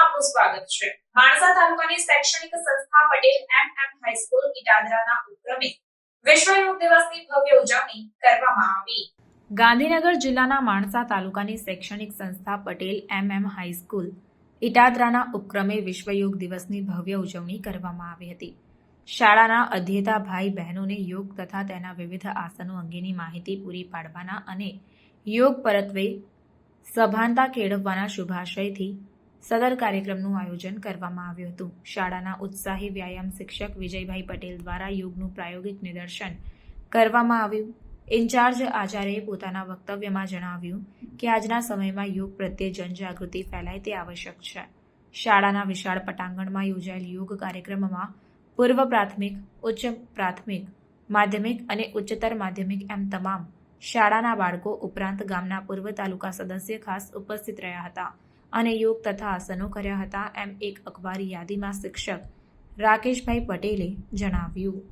આપનું સ્વાગત છે. માણસા તાલુકાની શૈક્ષણિક સંસ્થા પટેલ એમ એમ હાઈસ્કૂલ ઇટાદરાના ઉપક્રમે વિશ્વ યોગ દિવસની ભવ્ય ઉજવણી કરવામાં આવી. ગાંધીનગર જિલ્લાના માણસા તાલુકાની શૈક્ષણિક સંસ્થા પટેલ એમ એમ હાઈસ્કૂલ ઇટાદરાના ઉપક્રમે વિશ્વ દિવસની ભવ્ય ઉજવણી કરવામાં આવી હતી. શાળાના અધ્યેતા ભાઈ બહેનોને યોગ તથા તેના વિવિધ આસનો અંગેની માહિતી પૂરી પાડવાના અને યોગ પરત્વે સભાનતા કેળવવાના શુભાશયથી સદર કાર્યક્રમનું આયોજન કરવામાં આવ્યું હતું. શાળાના ઉત્સાહી વ્યાયામ શિક્ષક વિજયભાઈ પટેલ દ્વારા યોગનું પ્રાયોગિક નિદર્શન કરવામાં આવ્યું. ઇન્ચાર્જ આચાર્યએ પોતાના વક્તવ્યમાં જણાવ્યું કે, આજના સમયમાં યોગ પ્રત્યે જનજાગૃતિ ફેલાય તે આવશ્યક છે. શાળાના વિશાળ પટાંગણમાં યોજાયેલ યોગ કાર્યક્રમમાં પૂર્વ પ્રાથમિક, ઉચ્ચ પ્રાથમિક, માધ્યમિક અને ઉચ્ચતર માધ્યમિક એમ તમામ શાળાના બાળકો ઉપરાંત ગામના પૂર્વ તાલુકા સદસ્ય ખાસ ઉપસ્થિત રહ્યા હતા. અને યોગ તથા આસનો કર્યા હતા એમ એક અખબારી યાદીમાં શિક્ષક રાકેશભાઈ પટેલે જણાવ્યું.